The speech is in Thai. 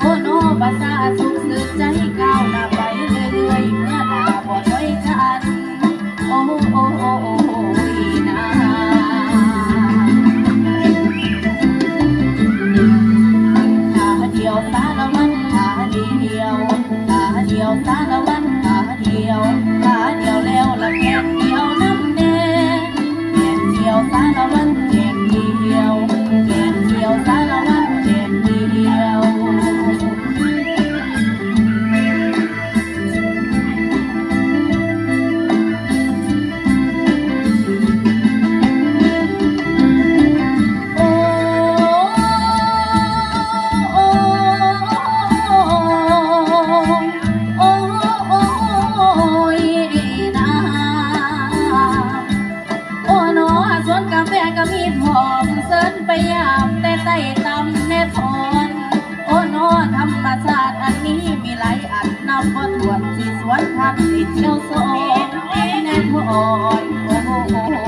โอโนภาษาสุขเสริใจก้าวหน้าาวพอถวนที่สวนทักติดเจ้าโซนแน่นหัวอ่อนโอ้โห